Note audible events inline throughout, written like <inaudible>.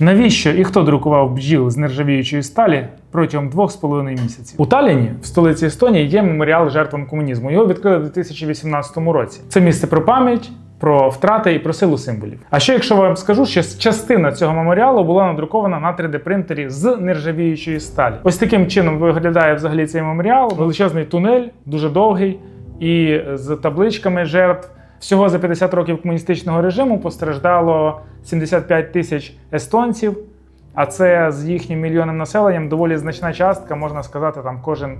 Навіщо і хто друкував бджіл з нержавіючої сталі протягом двох з половиною місяців? У Талліні, в столиці Естонії, є меморіал жертвам комунізму. Його відкрили в 2018 році. Це місце про пам'ять. Про втрати і про силу символів. А ще якщо вам скажу, що частина цього меморіалу була надрукована на 3D принтері з нержавіючої сталі. Ось таким чином виглядає взагалі цей меморіал. Величезний тунель, дуже довгий, і з табличками жертв. Всього за 50 років комуністичного режиму постраждало 75 тисяч естонців, а це з їхнім мільйонним населенням доволі значна частка, можна сказати, там кожен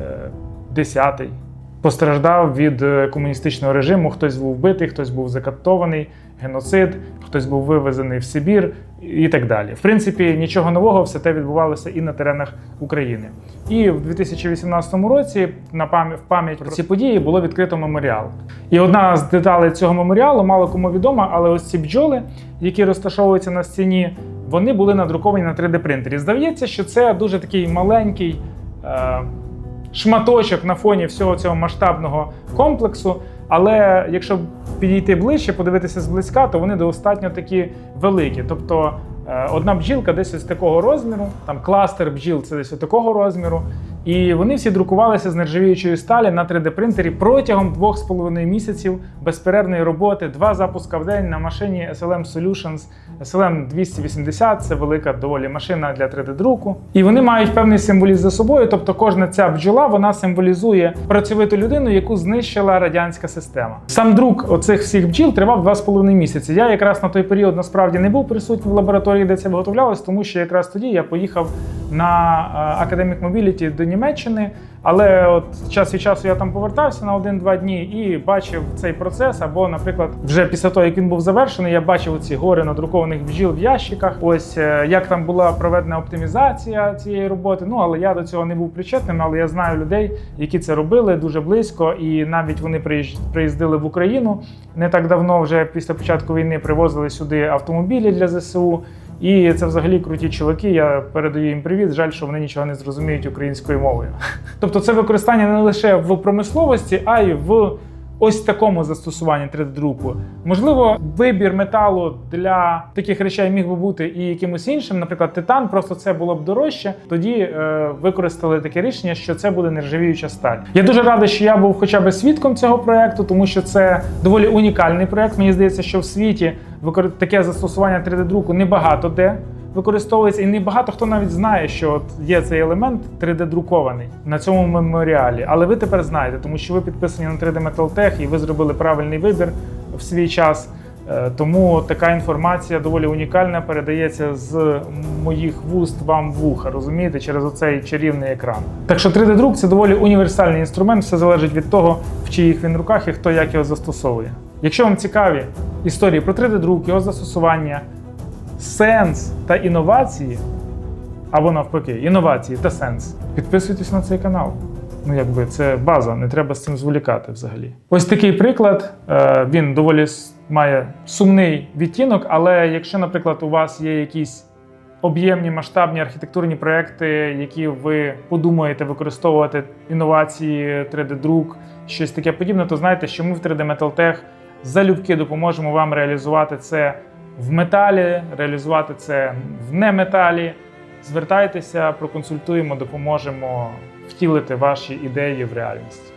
е, десятий постраждав від е, комуністичного режиму. Хтось був вбитий, хтось був закатований, геноцид, хтось був вивезений в Сибір і так далі. В принципі, нічого нового, все те відбувалося і на теренах України. І в 2018 році на пам'ять пам'ять про ці події було відкрито меморіал. І одна з деталей цього меморіалу мало кому відома, але ось ці бджоли, які розташовуються на стіні, вони були надруковані на 3D принтері. Здається, що це дуже такий маленький. Е- шматочок на фоні всього цього масштабного комплексу. Але якщо підійти ближче, подивитися зблизька, то вони достатньо такі великі. Тобто е, одна бджілка десь ось такого розміру, там кластер бджіл це десь такого розміру. І вони всі друкувалися з нержавіючої сталі на 3D-принтері протягом двох з половиною місяців безперервної роботи, два запуска в день на машині SLM Solutions SLM 280 це велика доволі машина для 3D-друку. І вони мають певний символізм за собою. Тобто, кожна ця бджола вона символізує працьовиту людину, яку знищила радянська система. Сам друк оцих всіх бджіл тривав 2,5 місяці. Я якраз на той період насправді не був присутній в лабораторії, де це виготовлялось, тому що якраз тоді я поїхав на е, Academic Mobility до Німеччини. Але от час від часу я там повертався на один-два дні і бачив цей процес. Або, наприклад, вже після того, як він був завершений, я бачив ці гори надрукованих бджіл в ящиках. Ось е, як там була проведена оптимізація цієї роботи. Ну але я до цього не був причетним. Але я знаю людей, які це робили дуже близько, і навіть вони приїздили в Україну не так давно. Вже після початку війни привозили сюди автомобілі для ЗСУ. І це взагалі круті чуваки. Я передаю їм привіт. Жаль, що вони нічого не зрозуміють українською мовою. <laughs> Тобто, це використання не лише в промисловості, а й в ось такому застосуванні 3D-друку. Можливо, вибір металу для таких речей міг би бути і якимось іншим, наприклад, титан, просто це було б дорожче. Тоді е, використали таке рішення, що це буде нержавіюча сталь. Я дуже радий, що я був хоча б свідком цього проекту, тому що це доволі унікальний проект. Мені здається, що в світі таке застосування 3D-друку небагато де використовується, і не багато хто навіть знає, що от є цей елемент 3D-друкований на цьому меморіалі. Але ви тепер знаєте, тому що ви підписані на 3D Metal Tech і ви зробили правильний вибір в свій час. Е, Тому така інформація доволі унікальна передається з моїх вуст вам в вуха, розумієте, через оцей чарівний екран. Так що 3D-друк це доволі універсальний інструмент, все залежить від того, в чиїх він руках і хто як його застосовує. Якщо вам цікаві історії про 3D-друк, його застосування, сенс та інновації, або навпаки, інновації та сенс, підписуйтесь на цей канал. Ну, якби це база, не треба з цим зволікати взагалі. Ось такий приклад. е, Він доволі має сумний відтінок, але якщо, наприклад, у вас є якісь об'ємні масштабні архітектурні проекти, які ви подумаєте використовувати інновації, 3D-друк, щось таке подібне, то знайте, що ми в 3D Metal Tech залюбки допоможемо вам реалізувати це в металі, реалізувати це в неметалі. Звертайтеся, проконсультуємо, допоможемо втілити ваші ідеї в реальність.